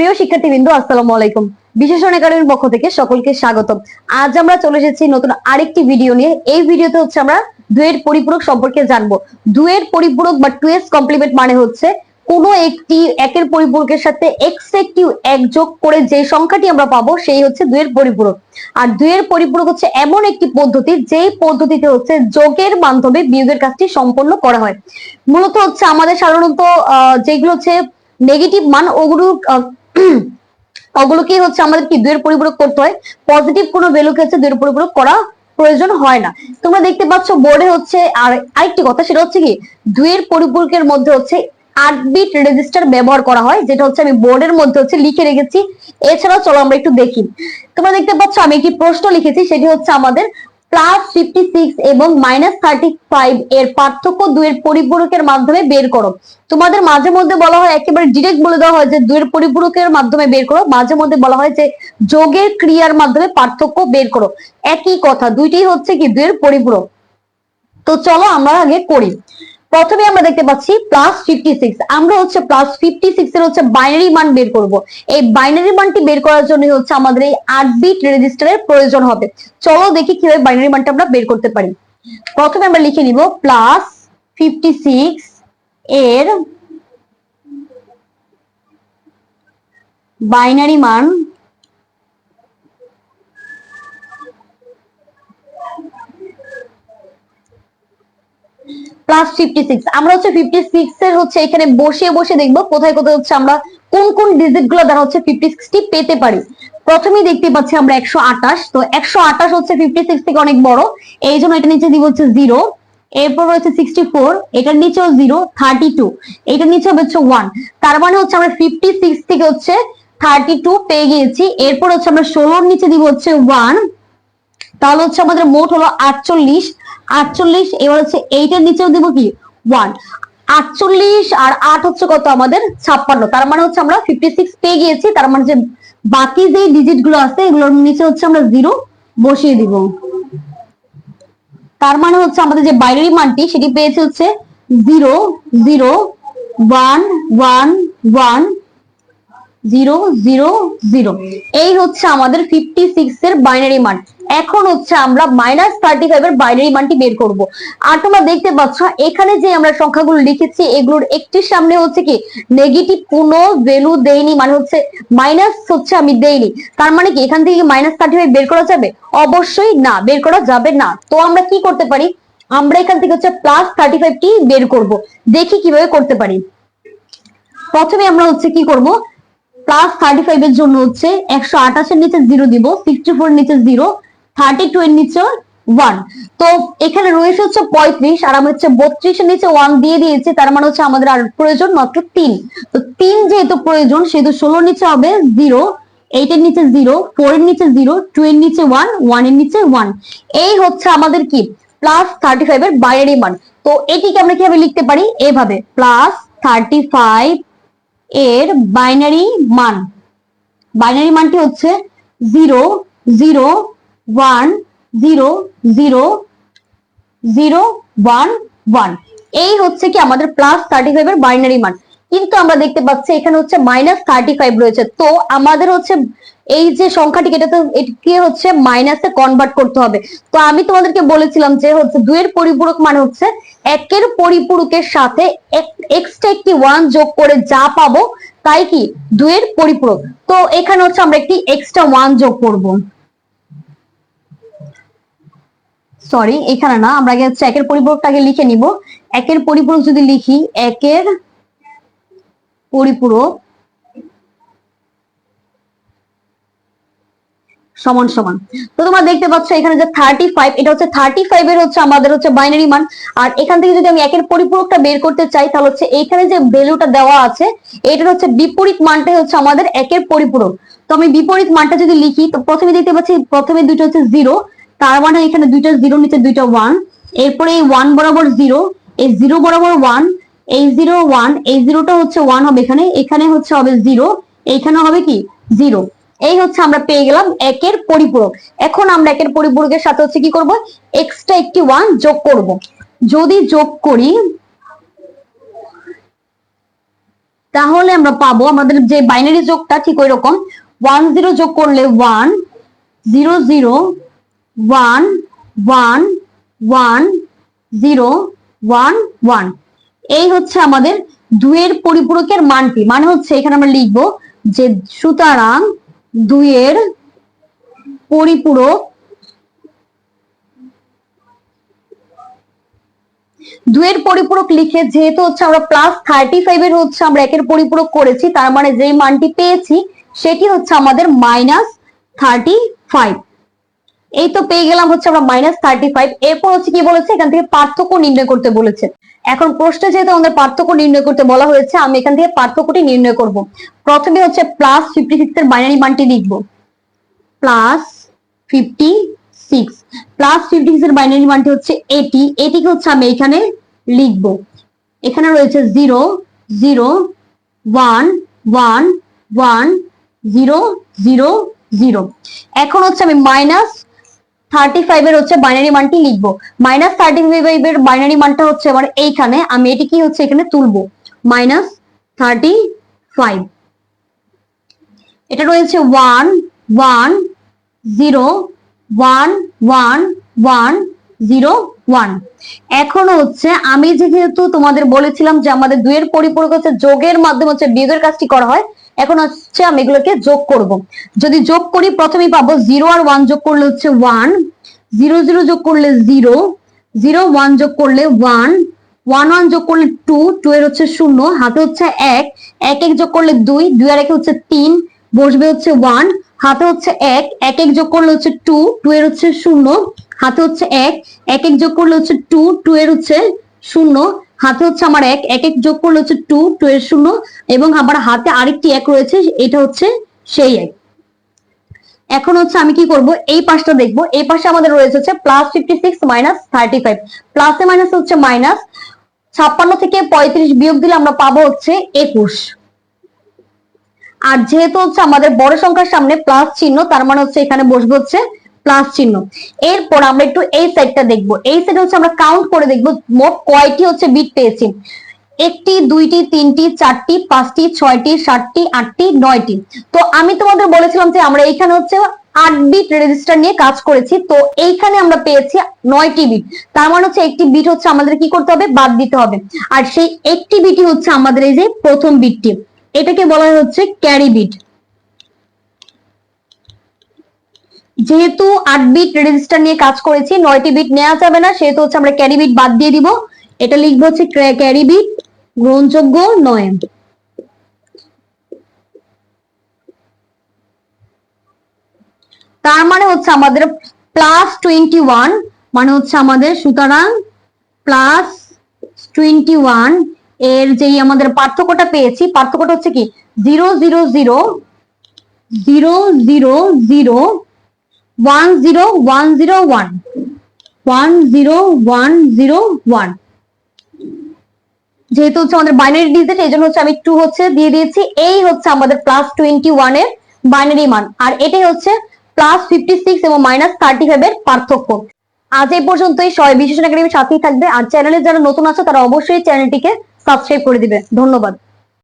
প্রিয় শিক্ষার্থীবৃন্দ আসসালামু আলাইকুম। বিশেষণ একাডেমির পক্ষ থেকে সকলকে স্বাগত আজ আমরা চলে এসেছি নতুন আরেকটি ভিডিও নিয়ে। এই ভিডিওতে হচ্ছে আমরা দুয়ের পরিপূরক সম্পর্কে জানব। দুয়ের পরিপূরক বা টুয়েস কমপ্লিমেন্ট মানে হচ্ছে কোন একটি একের পরিপূরকের সাথে একটি এক যোগ করে যে সংখ্যাটি আমরা পাবো সেই হচ্ছে দুয়ের পরিপূরক। আর দুয়ের পরিপূরক হচ্ছে এমন একটি পদ্ধতি যেই পদ্ধতিতে হচ্ছে যোগের মাধ্যমে বিয়োগের কাজটি সম্পন্ন করা হয়। মূলত হচ্ছে আমাদের সাধারণত আহ, যেগুলো হচ্ছে নেগেটিভ মান ওগুলো ওগুলোকে হচ্ছে? আমাদের কি দুয়ের পরিপূরক করতে হয়? পজিটিভ কোনো ভ্যালুকে হচ্ছে দুয়ের পরিপূরক করা প্রয়োজন হয় না। তোমরা দেখতে পাচ্ছ বোর্ডে হচ্ছে আর আরেকটি কথা, সেটা হচ্ছে কি? দুয়ের পরিপূরকের মধ্যে হচ্ছে আট বিট রেজিস্টার ব্যবহার করা হয়, যেটা হচ্ছে আমি বোর্ডের মধ্যে হচ্ছে লিখে রেখেছি। এছাড়াও চলো আমরা একটু দেখি। তোমরা দেখতে পাচ্ছ আমি একটি প্রশ্ন লিখেছি, সেটি হচ্ছে আমাদের প্লাস ফিফটি সিক্স এবং মাইনাস থার্টি ফাইভ এর পার্থক্য দুয়ের পরিপূরকের মাধ্যমে বের করো। তোমাদের মাঝে মধ্যে বলা হয়, একেবারে ডিরেক্ট বলে দেওয়া হয় যে দুয়ের পরিপূরকের মাধ্যমে বের করো। মাঝে মধ্যে বলা হয় যে, যোগের ক্রিয়ার মাধ্যমে পার্থক্য বের করো। একই কথা দুইটি হচ্ছে কি দুয়ের পরিপূরক। তো চলো আমরা আগে করি। প্রথমে আমরা দেখতে পাচ্ছি প্লাস ফিফটি সিক্স আমরা হচ্ছে প্লাস ফিফটি সিক্স এর হচ্ছে বাইনারি মান বের করব। এই বাইনারি মানটি বের করার জন্য হচ্ছে আমাদের এই আট বিট রেজিস্টারের প্রয়োজন হবে। চলো দেখি কীভাবে বাইনারি মানটা আমরা বের করতে পারি। প্রথমে আমরা লিখে নিব প্লাস ফিফটি সিক্স এর বাইনারি মান প্লাস ফিফটি সিক্স আমরা হচ্ছে ফিফটি সিক্স এর হচ্ছে এখানে বসে বসে দেখব কোথায় কোথায় হচ্ছে আমরা কোন কোন ডিজিটগুলো দ্বারা হচ্ছে ফিফটি সিক্সটি পেতে পারি। প্রথমেই দেখতে পাচ্ছি আমরা একশো আঠাশ। তো একশো আঠাশ হচ্ছে ফিফটি সিক্স থেকে অনেক বড়। এই জন্য এটা নিচে দিব হচ্ছে জিরো এরপর রয়েছে সিক্সটি ফোর এটার নিচেও জিরো থার্টি টু এটার নিচে হচ্ছে ওয়ান তার মানে হচ্ছে আমরা ফিফটি সিক্স থেকে হচ্ছে থার্টি টু পেয়ে গিয়েছি। এরপর হচ্ছে আমরা ষোলোর নিচে দিব হচ্ছে ওয়ান তাহলে হচ্ছে আমাদের মোট হলো আটচল্লিশ। আটচল্লিশ, এবার হচ্ছে এইটার নিচেও দিব কি? ওয়ান আটচল্লিশ আর আট হচ্ছে কত? আমাদের ছাপ্পান্ন। তার মানে হচ্ছে আমরা ফিফটি সিক্স পেয়ে গিয়েছি। তার মানে যে বাকি যে ডিজিটগুলো আছে, এগুলোর নিচে হচ্ছে আমরা জিরো বসিয়ে দিব। তার মানে হচ্ছে আমাদের যে বাইনারি মানটি, সেটি পেয়েছে হচ্ছে zero zero one one one zero zero zero এই হচ্ছে আমাদের ফিফটি সিক্স এর বাইনারি মান। এখন হচ্ছে আমরা মাইনাস থার্টি ফাইভ এর বাইনারি মানটি বের করব। আর তোমরা দেখতে পাচ্ছ, এখানে যে আমরা সংখ্যাগুলো লিখেছি, এগুলোর একটির সামনে হচ্ছে কি নেগেটিভ কোনো ভ্যালু দেইনি মানে হচ্ছে মাইনাস হচ্ছে আমি দেইনি। তার মানে কি, এখান থেকে মাইনাস থার্টি ফাইভ বের করা যাবে? অবশ্যই না, বের করা যাবে না। তো আমরা কি করতে পারি? আমরা এখান থেকে হচ্ছে প্লাস থার্টি ফাইভ টি বের করব। দেখি কীভাবে করতে পারি। প্রথমে আমরা হচ্ছে কি করব? প্লাস থার্টি ফাইভ এর জন্য হচ্ছে একশো আঠাশের নিচে জিরো দিব সিক্সটি ফোর নিচে জিরো থার্টি টু এর নিচে ওয়ান। তো এখানে রয়েছে হচ্ছে পঁয়ত্রিশ, আর আমি হচ্ছে বত্রিশের নিচে ওয়ান দিয়ে দিয়েছি, তার মানে হচ্ছে আমাদের আর প্রয়োজন মাত্র তিন। তো তিন যেহেতু প্রয়োজন, সেহেতু ষোলোর নিচে হবে জিরো এইট এর নিচে জিরো ফোর এর নিচে জিরো টু এর নিচে ওয়ান ওয়ানের নিচে ওয়ান এই হচ্ছে আমাদের কি? প্লাস থার্টি ফাইভ এর বাইনারি মান। তো এটিকে আমরা কীভাবে লিখতে পারি? এভাবে প্লাস থার্টি ফাইভ এর বাইনারি মান। বাইনারি মানটি হচ্ছে zero zero one zero zero zero one one এই হচ্ছে কি আমাদের প্লাস থার্টি ফাইভ এর বাইনারি মান। কিন্তু আমরা দেখতে পাচ্ছি এখানে হচ্ছে মাইনাস থার্টি ফাইভ রয়েছে। তো আমাদের হচ্ছে এই যে সংখ্যাটিকে এটা তো এটিকে হচ্ছে মাইনাসে কনভার্ট করতে হবে। তো আমি তোমাদেরকে বলেছিলাম যে হচ্ছে দুইয়ের পরিপূরক মানে হচ্ছে একের পরিপূরকের সাথে এক্সট্রা একটি ওয়ান যোগ করে যা পাবো, তাই কি? দুইয়ের পরিপূরক। তো এখানে হচ্ছে আমরা একটি এক্সট্রা ওয়ান যোগ করব। সরি এখানে না, আমরা আগে হচ্ছে একের পরিপূরকটাকে লিখে নিব। একের পরিপূরক যদি লিখি, একের পরিপূরক সমান সমান। তো তোমরা দেখতে পাচ্ছ এখানে যে থার্টি ফাইভ এটা হচ্ছে থার্টি ফাইভ এর হচ্ছে আমাদের হচ্ছে বাইনারি মান। আর এখান থেকে যদি আমি একের পরিপূরকটা বের করতে চাই, তাহলে হচ্ছে এখানে যে ভ্যালুটা দেওয়া আছে, এটার হচ্ছে বিপরীত মানটাই হচ্ছে আমাদের একের পরিপূরক। তো আমি বিপরীত মানটা যদি লিখি, তো প্রথমে দেখতে পাচ্ছি প্রথমে দুইটা হচ্ছে জিরো তার মানে এখানে দুইটা জিরো নিচে দুইটা ওয়ান এরপরে এই ওয়ান বরাবর জিরো এই জিরো বরাবর ওয়ান এই জিরো ওয়ান এই জিরোটা হচ্ছে ওয়ান হবে এখানে এখানে হচ্ছে হবে জিরো এইখানে হবে কি? জিরো এই হচ্ছে আমরা পেয়ে গেলাম একের পরিপূরক। এখন আমরা একের পরিপূরকের সাথে হচ্ছে কি করব? এক্সট্রা একটি ওয়ান যোগ করব। যদি যোগ করি, তাহলে আমরা পাবো আমাদের যে বাইনারি যোগটা ঠিক ওই রকম ওয়ান জিরো যোগ করলে one zero zero one one one, zero, one one. এই হচ্ছে আমাদের দুইয়ের পরিপূরকের মানটি। মানে হচ্ছে এখানে আমরা লিখব যে সুতরাং দুইয়ের পরিপূরক দুয়ের পরিপূরক লিখে যেহেতু হচ্ছে আমরা প্লাস থার্টি ফাইভ এর হচ্ছে আমরা একের পরিপূরক করেছি, তার মানে যেই মানটি পেয়েছি, সেটি হচ্ছে আমাদের মাইনাস থার্টি ফাইভ এই তো পেয়ে গেলাম হচ্ছে আমরা মাইনাস থার্টি ফাইভ এরপর হচ্ছে কি বলেছে? এখান থেকে পার্থক্য নির্ণয় করতে বলেছে। এখন প্রশ্নে যেহেতু আমাদের পার্থক্য নির্ণয় করতে বলা হয়েছে, আমি এখান থেকে পার্থক্যটি নির্ণয় করব। প্রথমে হচ্ছে প্লাস ফিফটি সিক্স এর বাইনারি মানটি লিখব। Plus fifty six plus fifty six এর বাইনারি মানটি হচ্ছে এটি এটিকে হচ্ছে আমি এখানে লিখব। এখানে রয়েছে zero zero one one one zero zero zero এখন হচ্ছে আমি মাইনাস থার্টি ফাইভ এর হচ্ছে বাইনারি মানটি লিখব। মাইনাস থার্টি ফাইভ এর বাইনারি মানটা হচ্ছে আমার এইখানে, আমি এটি কি হচ্ছে এখানে তুলবো। মাইনাস থার্টি ফাইভ এটা রয়েছে one one zero one one one zero one এখন হচ্ছে আমি যেহেতু তোমাদের বলেছিলাম যে আমাদের দুইয়ের পরিপূরক হচ্ছে যোগের মাধ্যমে হচ্ছে বিয়োগের কাজটি করা হয় এখন হচ্ছে আমি এগুলোকে যোগ করব। যদি যোগ করি, প্রথমেই পাবো জিরো আর ওয়ান যোগ করলে হচ্ছে ওয়ান জিরো জিরো যোগ করলে জিরো জিরো ওয়ান যোগ করলে ওয়ান ওয়ান ওয়ান যোগ করলে টু টু এর হচ্ছে শূন্য, হাতে হচ্ছে এক এক এক যোগ করলে দুই দুই আর একে হচ্ছে তিন, বসবে হচ্ছে ওয়ান হাতে হচ্ছে এক এক এক যোগ করলে হচ্ছে টু টু এর হচ্ছে শূন্য, হাতে হচ্ছে এক এক এক যোগ করলে হচ্ছে টু টু এর হচ্ছে শূন্য হাতে হচ্ছে আমার এক এক এক যোগ করলে হচ্ছে টু টু এর শূন্য, এবং আমার হাতে আরেকটি এক রয়েছে, এটা হচ্ছে সেই এক। এখন হচ্ছে আমি কি করব? এই পাশটা দেখব। এই পাশে আমাদের রয়েছে হচ্ছে plus fifty six minus thirty five প্লাসে মাইনাস হচ্ছে মাইনাস ছাপ্পান্ন থেকে পঁয়ত্রিশ বিয়োগ দিলে আমরা পাবো হচ্ছে একুশ। আর যেহেতু হচ্ছে আমাদের বড় সংখ্যার সামনে প্লাস চিহ্ন, তার মানে হচ্ছে এখানে বসবে হচ্ছে প্লাস চিহ্ন। এরপর আমরা একটু এই সাইডটা দেখব। এই সাইডে হচ্ছে আমরা কাউন্ট করে দেখব মোট কয়টি হচ্ছে বিট পেয়েছি। একটি, দুইটি, তিনটি, চারটি, পাঁচটি, ছয়টি, সাতটি, আটটি, নয়টি। তো আমি তোমাদের বলেছিলাম যে আমরা এইখানে হচ্ছে আট বিট রেজিস্টার নিয়ে কাজ করেছি। তো এইখানে আমরা পেয়েছি নয়টি বিট তার মানে হচ্ছে একটি বিট হচ্ছে আমাদের কি করতে হবে? বাদ দিতে হবে। আর সেই একটি বিটই হচ্ছে আমাদের এই যে প্রথম বিটটি এটাকে বলা হচ্ছে ক্যারি বিট যেহেতু আট বিট রেজিস্টার নিয়ে কাজ করেছি, নয়টি বিট নেওয়া যাবে না, সেহেতু হচ্ছে আমরা ক্যারি বিট বাদ দিয়ে দিব। এটা লিখব হচ্ছে ক্যারি বিট গ্রহণযোগ্য, নয় তার মানে হচ্ছে আমাদের প্লাস টোয়েন্টি ওয়ান মানে হচ্ছে আমাদের সুতরাং প্লাস টোয়েন্টি ওয়ানের যেই আমাদের পার্থক্যটা পেয়েছি, পার্থক্যটা হচ্ছে কি? Zero zero zero zero zero zero one zero one zero one one zero one zero one যেহেতু হচ্ছে আমাদের বাইনারি ডিজিট এই জন্য হচ্ছে আমি টু হচ্ছে দিয়ে দিয়েছি। এই হচ্ছে আমাদের প্লাস টোয়েন্টি ওয়ানের বাইনারি মান। আর এটাই হচ্ছে প্লাস ফিফটি সিক্স এবং মাইনাস থার্টি ফাইভ এর পার্থক্য। আজ এই পর্যন্তই। সবাই বিশেষণ একাডেমির সাথেই থাকবে। আর চ্যানেলে যারা নতুন আছে, তারা অবশ্যই চ্যানেলটিকে সাবস্ক্রাইব করে দিবে। ধন্যবাদ।